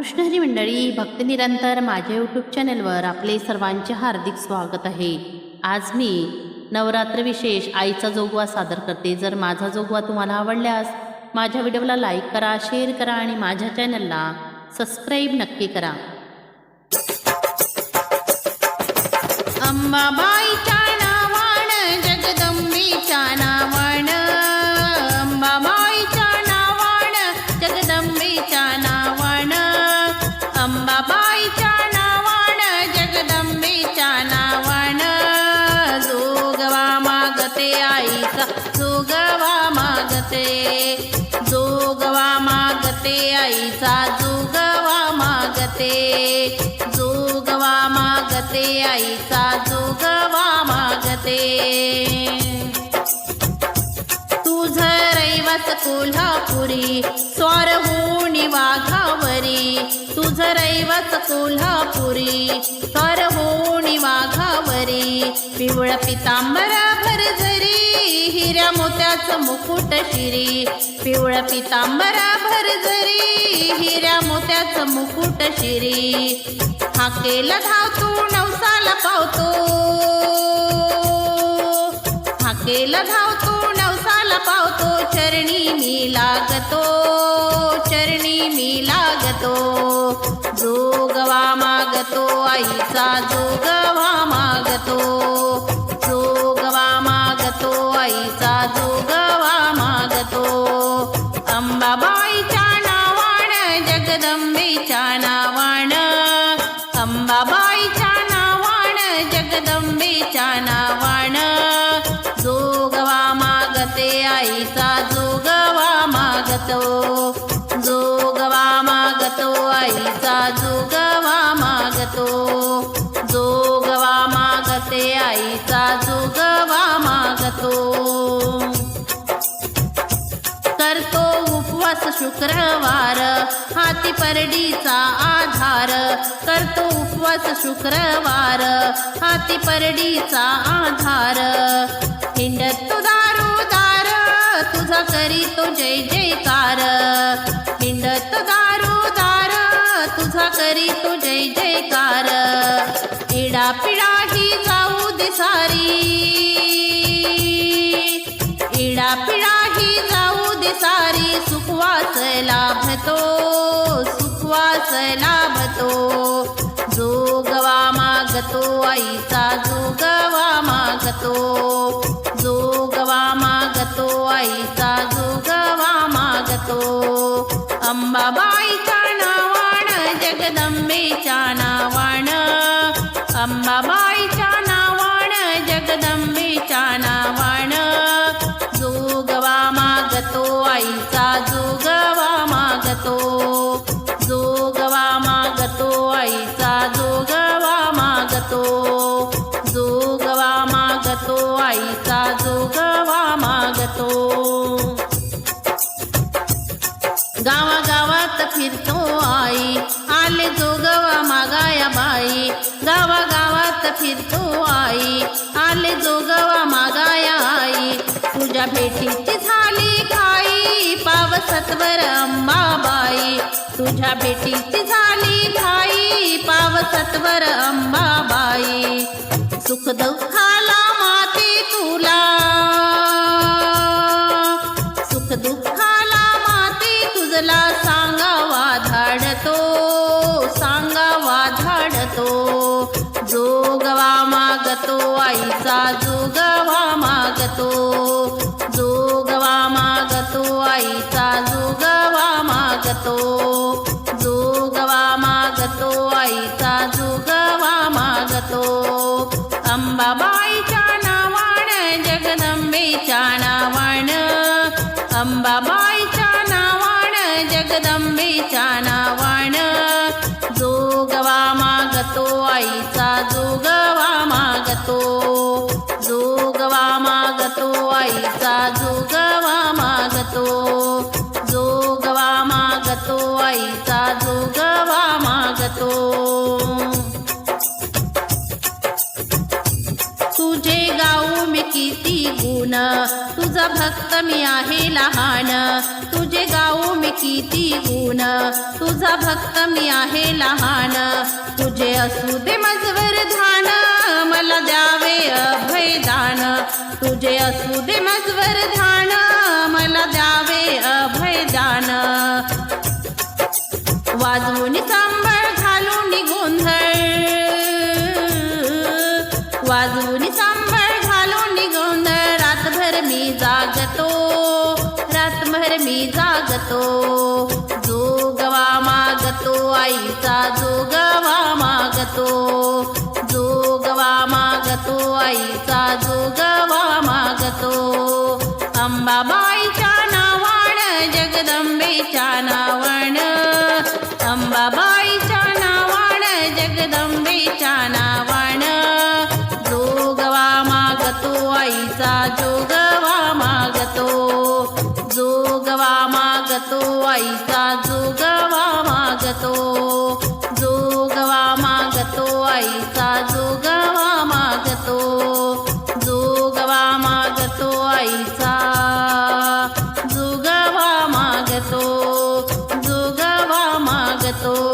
कृष्णहरी मंडळी भक्तनिरंतर माझ्या यूट्यूब चॅनलवर आपले सर्वांचे हार्दिक स्वागत आहे. आज मी नवरात्र विशेष आईचा जोगवा सादर करते. जर माझा जोगवा तुम्हाला आवडल्यास माझ्या व्हिडिओला लाईक करा शेअर करा आणि माझ्या चॅनलला सबस्क्राईब नक्की करा. अंबाबाईच्या नावान जगदंबीच्या मागते आईचा. जोगवा मागते. जोगवा मागते आईचा. जोगवा मागते. जोगवा मागते आईचा. जोगवा मागते. तुझ रैवत कोल्हापुरी स्वार होणी वाघावरी. तुझ रैवत कोल्हापुरी स्वार होणी वाघावरी. पिवळ पितांबर भरझरी मुकुट शिरी. पिवळ पितांबरा भरझरी हिऱ्या मोत्याचं मुकुट शिरी. हाकेला धावतो नवसाला पावतो. हाकेला धावतो नवसाला पावतो. चरणी मी लागतो चरणी मी लागतो. जोगवा मागतो आईचा जोगवा जोगवा मागतो. जोगवा मागते आईचा जोगवा मागतो. करतो उपवास शुक्रवार हाती परडीचा आधार. करतो उपवास शुक्रवार हाती परडीचा आधार. हिंडत तो दारो दार तुझा करीतो जय जयकार. सुखवास लाभतो जोगवा मागतो आईचा जोगवा मागतो. जोगवा मागतो आईचा जोगवा मागतो. अंबाबाईच्या नावान जगदंबेच्या नावाण गावागावात आई. आले जोगवा मागाया आई. तुझ्या भेटीची झाली खाई. पावसत्वर अंबाबाई तुझ्या भेटीची झाली खाई. पावसत्वर अंबाबाई सुख दुःख आईचा जोगवा मागतो. जोगवा मागतो आईचा जोगवा मागतो. जोगवा मागतो आईचा जोगवा मागतो. अंबाबाईच्या नावाण जगदंबेच्या नावाण. अंबाबाईच्या नावाण जगदंबेच्या नावाण. मागतो आईचा जोगवा मागतो. जोगवा मागतो आईचा जोगवा मागतो. तुझे गाऊ मी किती गुण तुझा भक्त मी आहे लहान. तुझे गाऊ मी किती गुण तुझा भक्त मी आहे लहान. तुझे असू दे मजवर धान मला द्यावे अभय दान तुझे असू दे मजवर धान मला द्यावे अभय दान. वाजवून सांभाळ घालून गोंधळ. वाजवून सांभाळ घालून गोंधळ. रातभर मी जागतो रातभर मी जागतो. जोगवा मागतो आईचा जोगवा मागतो. जोगवा मागतो आईचा जोगवा मागतो अंबाबाईच्या नावाण जगदंबेच्या नावाण todo.